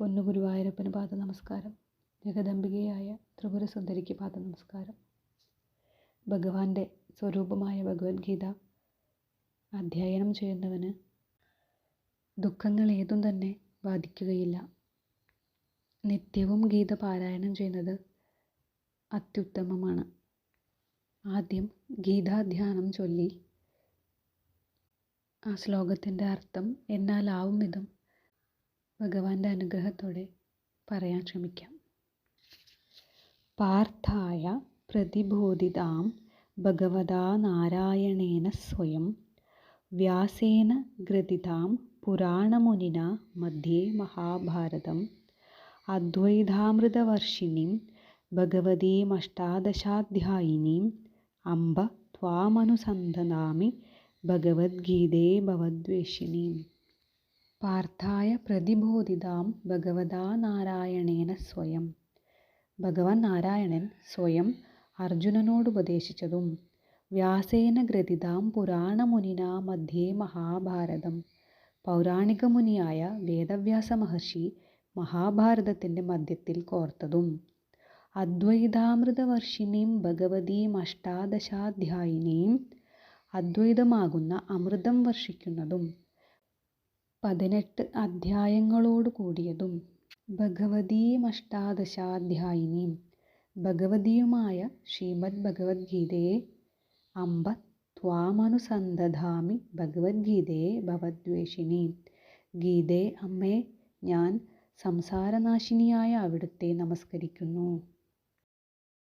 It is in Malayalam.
പൊന്നുഗുരുവായൂരപ്പന് പാദ നമസ്കാരം ജഗദംബികയായ ത്രിപുരസുന്ദരിക്ക് പാദ നമസ്കാരം ഭഗവാന്റെ സ്വരൂപമായ ഭഗവത്ഗീത അധ്യയനം ചെയ്യുന്നവന് ദുഃഖങ്ങൾ ഏതും തന്നെ ബാധിക്കുകയില്ല. നിത്യവും ഗീത പാരായണം ചെയ്യുന്നത് അത്യുത്തമമാണ്. ആദ്യം ഗീതാധ്യാനം ചൊല്ലി ആ ശ്ലോകത്തിന്റെ അർത്ഥം എന്നാലാവും വിധം ഭഗവാന്റെ അനുഗ്രഹത്തോടെ പറയാൻ ശ്രമിക്കാം. പാർത്ഥായ പ്രതിബോധിതാം ഭഗവതാ നാരായണേന സ്വയം വ്യാസേന ഗ്രഥിതാം പുരാണമുനിന മധ്യേ മഹാഭാരതം അദ്വൈതാമൃതവർഷിണീം ഭഗവതീമഷ്ടാദശാധ്യായിനീം അംബ ത്വാമനുസന്ധനാമി ഭഗവത്ഗീതേ ഭവദ്വേഷിണീം പാർത്ഥായ പ്രതിബോധിതാം ഭഗവതാ നാരായണേന സ്വയം. ഭഗവാൻ നാരായണൻ സ്വയം അർജുനനോട് ഉപദേശിച്ചതും വ്യാസേന ഗ്രഥിതാം പുരാണമുനിന മധ്യേ മഹാഭാരതം. പൗരാണിക മുനിയായ വേദവ്യാസ മഹർഷി മഹാഭാരതത്തിന്റെ മധ്യത്തിൽ കോർത്തതും അദ്വൈതാമൃതവർഷിണീം ഭഗവതീം അഷ്ടാദശാധ്യായിനീം അദ്വൈതമാകുന്ന അമൃതം വർഷിക്കുന്നതും പതിനെട്ട് അധ്യായങ്ങളോടു കൂടിയതും ഭഗവതീമഷ്ടാദശാധ്യായിനീം ഭഗവതിയുമായ ശ്രീമദ് ഭഗവത്ഗീതയെ അമ്പ ത്വാമനുസന്ധാമി ഭഗവത്ഗീതയെ ഭവദ്വേഷിനി. ഗീതേ അമ്മേ ഞാൻ സംസാരനാശിനിയായ അവിടുത്തെ നമസ്കരിക്കുന്നു.